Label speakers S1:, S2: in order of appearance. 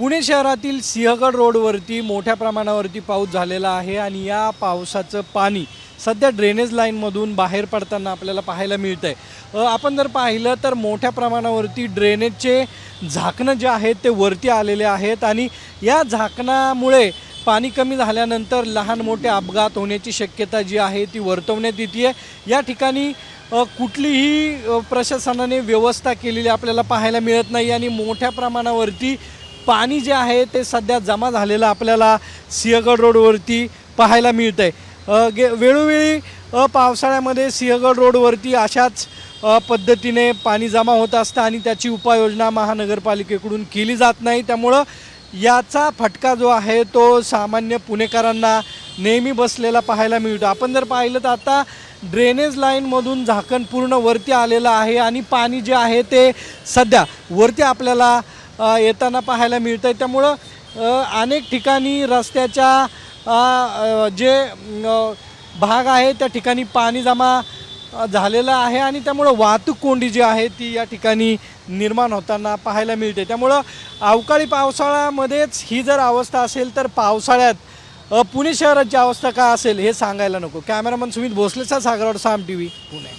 S1: पुणे शहरातील सिंहगड रोडवरती मोठ्या प्रमाणावरती पाऊस झालेला आहे आणि या पावसाचं पाणी सध्या ड्रेनेज लाईनमधून बाहेर पडताना आपल्याला पाहायला मिळतं आहे आपण जर पाहिलं तर मोठ्या प्रमाणावरती ड्रेनेजचे झाकणं जे आहेत ते वरती आलेले आहेत आणि या झाकणामुळे पाणी कमी झाल्यानंतर लहान मोठे अपघात होण्याची शक्यता जी आहे ती वर्तवण्यात येते आहे या ठिकाणी कुठलीही प्रशासनाने व्यवस्था केलेली आपल्याला पाहायला मिळत नाही आणि मोठ्या प्रमाणावरती पाणी जे आहे ते सध्या जमा झालेलं आपल्याला सिंहगड रोडवरती पाहायला मिळतं आहे गे वेळोवेळी पावसाळ्यामध्ये सिंहगड रोडवरती अशाच पद्धतीने पाणी जमा होत असतं आणि त्याची उपाययोजना महानगरपालिकेकडून केली जात नाही. त्यामुळं याचा फटका जो आहे तो सामान्य पुणेकरांना नेहमी बसलेला पाहायला मिळतो. आपण जर पाहिलं तर आता ड्रेनेज लाईनमधून झाकण पूर्ण वरती आलेलं आहे आणि पाणी जे आहे ते सध्या वरती आपल्याला येताना पाहायला मिळतं आहे त्यामुळं अनेक ठिकाणी रस्त्याच्या जे भाग आहे त्या ठिकाणी पाणी जमा झालेलं आहे आणि त्यामुळं वाहतूक कोंडी जी आहे ती या ठिकाणी निर्माण होताना पाहायला मिळते. त्यामुळं अवकाळी पावसाळ्यामध्येच ही जर अवस्था असेल तर पावसाळ्यात पुणे शहराची अवस्था काय असेल हे सांगायला नको. कॅमेरामन सुमित भोसलेचा सागरवाड साम टी व्ही पुणे.